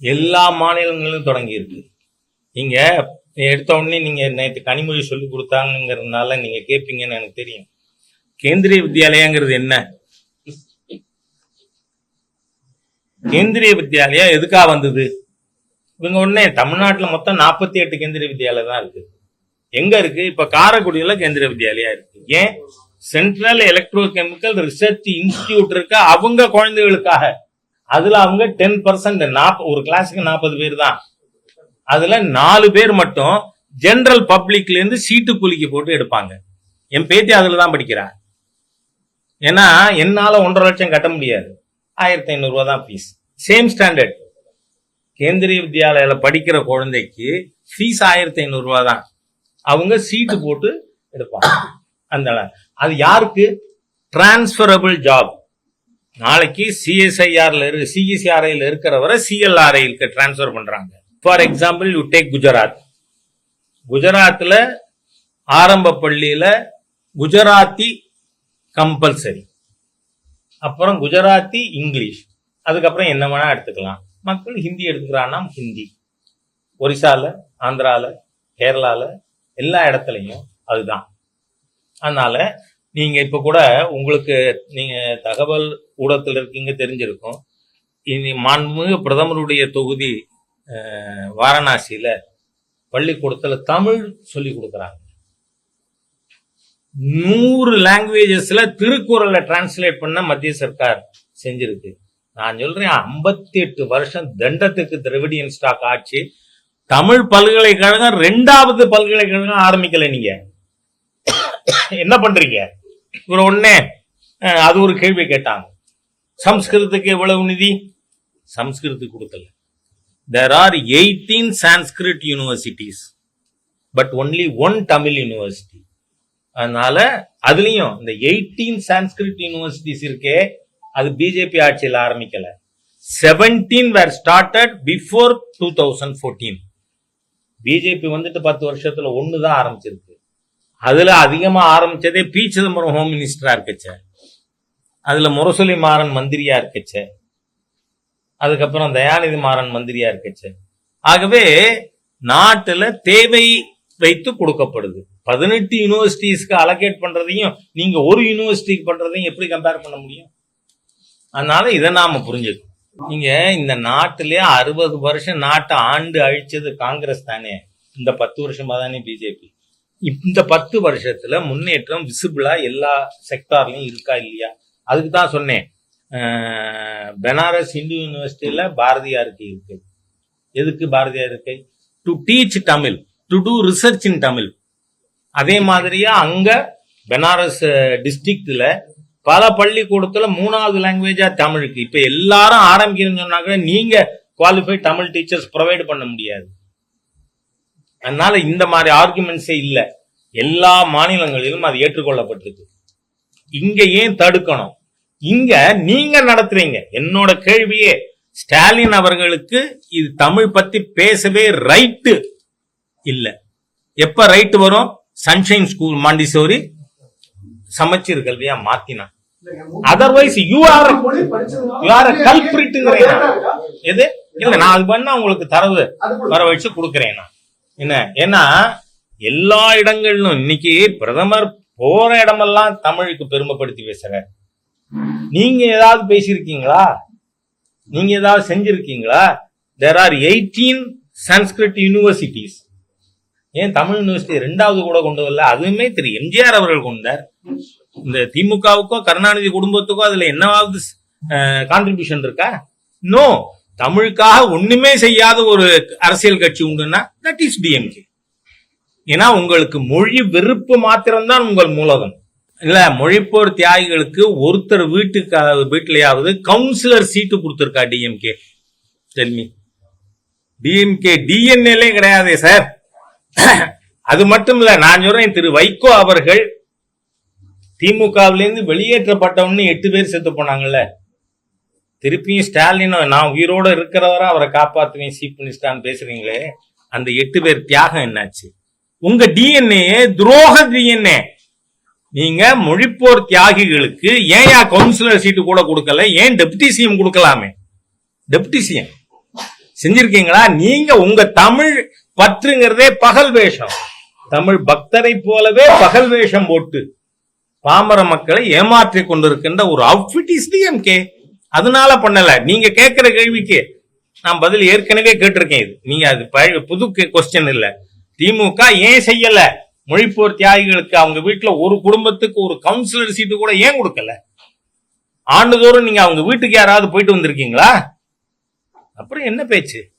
எல்லா மாநிலங்களிலும் தொடங்கி இருக்கு நீங்க எடுத்த உடனே நீங்க நேற்று கனிமொழி சொல்லி கொடுத்தாங்கிறதுனால நீங்க கேட்பீங்கன்னு எனக்கு தெரியும். கேந்திரிய வித்யாலயாங்கிறது என்ன? கேந்திரிய வித்யாலயா எதுக்கா வந்தது? இவங்க உடனே தமிழ்நாட்டில் மொத்தம் நாற்பத்தி எட்டு கேந்திரிய வித்யாலயம் தான் இருக்கு. எங்க இருக்கு? இப்ப காரைக்குடியில கேந்திரிய வித்யாலயா இருக்கு. ஏன்? Central electro chemical research institute இருக்க? அவங்க குழந்தைகளுக்காக. அதுல அவங்க டென் பர்சன்ட் ஒரு கிளாஸுக்கு நாற்பது பேர் தான் அதுல நாலு பேர் மட்டும் ஜென்ரல் பப்ளிக்ல இருந்து சீட்டு குலுக்கி போட்டு எடுப்பாங்க. என் பேத்தி அதுல தான் படிக்கிறா. ஏன்னா என்னால ஒன்றரை லட்சம் கட்ட முடியாது. ஆயிரத்தி ஐநூறு தான் ஃபீஸ் சேம் ஸ்டாண்டர்ட் கேந்திரிய வித்யாலயில படிக்கிற குழந்தைக்கு ஃபீஸ் ஆயிரத்தி ஐநூறுரூவா தான். அவங்க சீட்டு போட்டு எடுப்பாங்க. அந்த அது யாருக்கு? டிரான்ஸ்பரபிள் ஜாப் நாளைக்கு சிஎஸ்ஐஆர்ல இருக்கு சிஎஸ்ஆர்ஐல இருக்கிறவரை சிஎல்ஆர்ஐக்கு டிரான்ஸ்ஃபர் பண்றாங்க. For example you take Gujarat குஜராத்தில் ஆரம்ப பள்ளியில் குஜராத்தி கம்பல்சரி அப்புறம் குஜராத்தி இங்கிலீஷ். அதுக்கப்புறம் என்ன வேணால் எடுத்துக்கலாம். மக்கள் ஹிந்தி எடுத்துக்கிறான்னா ஹிந்தி. ஒரிசாவில் ஆந்திராவில் கேரளாவில் எல்லா இடத்துலையும் அதுதான். அதனால நீங்க இப்ப கூட உங்களுக்கு நீங்க தகவல் ஊடகத்தில் இருக்கீங்க தெரிஞ்சிருக்கும். இனி மாண்புமிகு பிரதமருடைய தொகுதி வாரணாசியில பள்ளிக்கூடத்துல தமிழ் சொல்லி கொடுக்குறாங்க. நூறு லாங்குவேஜஸ்ல திருக்குறளை டிரான்ஸ்லேட் பண்ண மத்திய சர்க்கார் செஞ்சிருக்கு. நான் சொல்றேன் 58 எட்டு வருஷம் தண்டத்துக்கு திரவிடியன் ஸ்டாக் ஆட்சி தமிழ் பல்கலைக்கழகம் ரெண்டாவது பல்கலைக்கழகம் ஆரம்பிக்கல நீங்க. என்ன பண்றீங்க? இவர் உடனே அது ஒரு கேள்வி கேட்டாங்க. சம்ஸ்கிருதத்துக்கு எவ்வளவு நிதி? சம்ஸ்கிருதத்துக்கு கொடுக்கல. There are eighteen Sanskrit universities but only one Tamil university அதனால அதுலயும் இந்த எயிட்டீன் சான்ஸ்கிரிட் யூனிவர்சிட்டிஸ் இருக்கே அது பிஜேபி ஆட்சியில் ஆரம்பிக்கல. Seventeen were started before two thousand fourteen BJP வந்துட்டு பத்து வருஷத்துல ஒன்று தான் ஆரம்பிச்சிருக்கு. அதுல அதிகமா ஆரம்பிச்சதே பி. சிதம்பரம் ஹோம் மினிஸ்டரா இருக்கச்ச. அதுல முரசொலி மாறன் மந்திரியா இருக்கச்ச. அதுக்கப்புறம் தயாநிதி மாறன் மந்திரியா இருக்கச்ச. ஆகவே நாட்டுல தேவை வைத்து கொடுக்கப்படுது. பதினெட்டு யூனிவர்சிட்டிஸ்க்கு அலோகேட் பண்றதையும் நீங்க ஒரு யூனிவர்சிட்டிக்கு பண்றதையும் எப்படி கம்பேர் பண்ண முடியும்? அதனால இதை நாம புரிஞ்சுக்கணும். நீங்க இந்த நாட்டிலே அறுபது வருஷம் நாட்டை ஆண்டு அழிச்சது காங்கிரஸ் தானே. இந்த பத்து வருஷமா தானே பிஜேபி இந்த பத்து வருஷத்துல முன்னேற்றம் விசிபிளா எல்லா செக்டார்லயும் இருக்கா இல்லையா? அதுக்கு தான் சொன்னேன். பெனாரஸ் இந்து யூனிவர்சிட்டியில பாரதியாருக்கு இருக்கு. எதுக்கு பாரதியார் இருக்கு to teach Tamil to do research in Tamil அதே மாதிரியா அங்க பெனாரஸ் டிஸ்ட்ரிக்ட்ல பல பள்ளிக்கூடத்துல மூணாவது லாங்குவேஜா தமிழுக்கு. இப்ப எல்லாரும் ஆரம்பிக்கிறேன்னு சொன்னாக்க நீங்க குவாலிஃபைட் தமிழ் டீச்சர்ஸ் ப்ரொவைட் பண்ண முடியாது. அதனால இந்த மாதிரி ஆர்குமெண்ட்ஸே இல்ல. எல்லா மாநிலங்களிலும் அது ஏற்றுக்கொள்ளப்பட்டிருக்கு. இங்க ஏன் தடுக்கணும்? இங்க நீங்க நடத்துறீங்க. என்னோட கேள்வியே ஸ்டாலின் அவர்களுக்கு இது தமிழ் பத்தி பேசவே ரைட்டு இல்ல. எப்ப ரைட் வரும்? சன்ஷைன் ஸ்கூல் மாண்டிசோரி சமச்சீர் கல்வியா மாத்தினா. Otherwise you are you are கல்பிரிட்டுங்கிறேன் எது? இல்ல நான் அது பண்ணா உங்களுக்கு தரவு வர வச்சு கொடுக்கறேன் நான். என்ன? ஏன்னா எல்லா இடங்களிலும் இன்னைக்கு பிரதமர் போற இடமெல்லாம் தமிழுக்கு பெருமைப்படுத்தி பேசுறாரு. நீங்க ஏதாவது பேசியிருக்கீங்களா? நீங்க ஏதாவது செஞ்சிருக்கீங்களா? There are eighteen Sanskrit universities ஏன் தமிழ் யூனிவர்சிட்டி ரெண்டாவது கூட கொண்டு வரல? அதுவுமே திரு எம்ஜிஆர் அவர்கள் கொண்டார். இந்த திமுகவுக்கோ கருணாநிதி குடும்பத்துக்கோ அதுல என்னவாவது கான்ட்ரிபியூஷன் இருக்கா? நோ தமிழுக்காக ஒண்ணுமே செய்யாத ஒரு அரசியல் கட்சி உண்டுன்னா தட் இஸ் டிஎம்கே ஏன்னா உங்களுக்கு மொழி வெறுப்பு மாத்திரம்தான் உங்கள் மூலகம் இல்ல மொழிப்போர் தியாகிகளுக்கு ஒருத்தர் வீட்டுக்கு வீட்டிலேயாவது கவுன்சிலர் சீட்டு கொடுத்திருக்கா டிஎம்கே தெல்மி டிஎம்கே டிஎன்ஏலே கிடையாதே சார் அது மட்டும் இல்ல நான் சொல்றேன் திரு வைகோ அவர்கள் திமுகவிலிருந்து வெளியேற்றப்பட்டவன்னு எட்டு பேர் செத்து போனாங்கல்ல. திருப்பியும் ஸ்டாலின் நான் உயிரோட இருக்கிறவரை அவரை காப்பாற்றுவேன் சீஃப் மினிஸ்டர்னு பேசுறீங்களே. அந்த எட்டு பேர் தியாகம் என்னாச்சு? உங்க டிஎன்ஏ துரோக டிஎன்ஏ நீங்க மொழிப்போர் தியாகிகளுக்கு ஏன் கவுன்சிலர் சீட்டு கூட கொடுக்கல? ஏன் டெப்டி சிஎம் கொடுக்கலாமே? டெப்டி சிஎம் செஞ்சிருக்கீங்களா? நீங்க உங்க தமிழ் பற்றுங்கிறதே பகல் வேஷம். தமிழ் பக்தரை போலவே பகல் வேஷம் போட்டு பாமர மக்களை ஏமாற்றி கொண்டிருக்கின்ற ஒரு அவுட்ஃபிட் இஸ் டிஎம்கே அதனால பண்ணல. நீங்க கேட்கிற கேள்விக்கு நான் பதில் ஏற்கனவே கேட்டிருக்கேன் இது. நீங்க அது பழைய புது கொஸ்டின் இல்ல. திமுக ஏன் செய்யல? மொழிப்போர் தியாகிகளுக்கு அவங்க வீட்டுல ஒரு குடும்பத்துக்கு ஒரு கவுன்சிலர் சீட்டு கூட ஏன் கொடுக்கல? ஆண்டுதோறும் நீங்க அவங்க வீட்டுக்கு யாராவது போயிட்டு வந்திருக்கீங்களா? அப்புறம் என்ன பேச்சு?